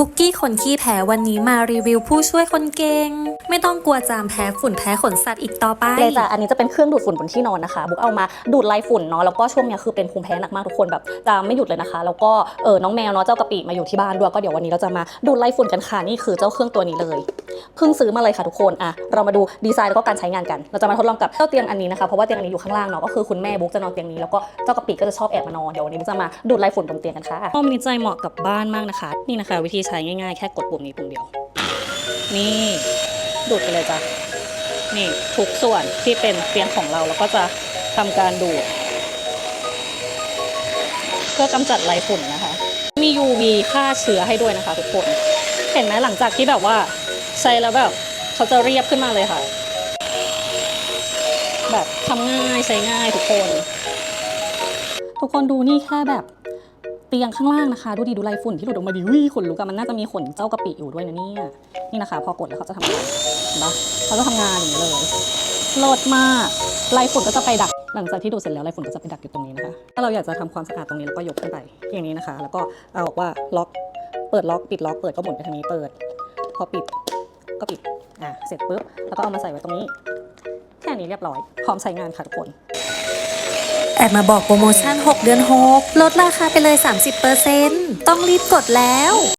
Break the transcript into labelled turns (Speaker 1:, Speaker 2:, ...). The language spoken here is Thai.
Speaker 1: บุกกี้ขนขี้แพ้วันนี้มารีวิวผู้ช่วยคนเก่ง ไม่ต้องกลัวจามแพ้ฝุ่นแพ้ขนสัตว์อีกต่อไป
Speaker 2: เลยจ้ะอันนี้จะเป็นเครื่องดูดฝุ่นบนที่นอนนะคะบุกเอามาดูดไล่ฝุ่นเนาะแล้วก็ช่วงเนี้ยคือเป็นภูมิแพ้หนักมากทุกคนแบบจะไม่หยุดเลยนะคะ แล้วก็เออน้องแมวเนาะเจ้ากะปิมาอยู่ที่บ้านด้วยก็เดี๋ยววันนี้เราจะมาดูดไล่ฝุ่นกันค่ะนี่คือเจ้าเครื่องตัวนี้เลย เพิ่งซื้อมาเลยค่ะทุกคนอะเรามาดูดีไซน์แล้วก็การใช้งานกัน เราจะมาทดลองกับเจ้าเตียงอันนี้นะคะเพราะว่าเตียงอันนี้อยู่ข้างล่างเนาะก็คือคุณแม่บุ๊กจะนอนเตียงนี้แล้วก็เจ้ากะปิก็จะชอบแอบมานอนเดี๋ยววันนี้บุ๊กจะมาดูดไล่ฝุ่นบนเตียงกันค่ะห้องนี้ใจเหมาะกับบ้านมากนะคะ นี่นะคะ วิธีใช้ง่ายๆแค่กดปุ่มนี้ปุ่มเดียว นี่ดูดไปเลยจ้ะนี่ทุกส่วนที่เป็นเตียงของเราเราก็จะทำการดูดเพื่อกำจัดไรฝุ่นนะคะ มี UV ฆ่าเชื้อให้ด้วยนะคะทุกคน เห็นไหมหลังจากที่แบบว่า ใช้แล้วแบบเขาจะเรียบขึ้นมาเลยค่ะ แบบทำง่ายใช้ง่ายทุกคน ทุกคนดูนี่แค่แบบเตียงข้างล่างนะคะ ดูดีดูไรฝุ่นที่หลุดออกมาดีวิขนลุกอะมันน่าจะมีขนเจ้ากะปิอยู่ด้วยนะเนี่ยนี่นะคะ พอกดแล้วเขาจะทำงานเนปะเขาจะทำงานอย่างนี้เลยโลดมากไรฝุ่นก็จะไปดัก หลังจากที่ดูเสร็จแล้วไรฝุ่นก็จะไปดักอยู่ตรงนี้นะคะ ถ้าเราอยากจะทำความสะอาดตรงนี้เราก็ยกขึ้นไปอย่างนี้นะคะ แล้วก็เอาบอกว่าล็อก เปิดล็อกปิดล็อกเปิดก็หมุนไปทางนี้เปิด พอปิด ก็ปิดอะเสร็จปุ๊บแล้วก็เอามาใส่ไว้ตรงนี้ แค่นี้เรียบร้อย พร้อมใช้งานค่ะทุกคน
Speaker 1: แอบมาบอกโปรโมชั่น 6 เดือน 6 ลดราคาไปเลย 30%ต้องรีบกดแล้ว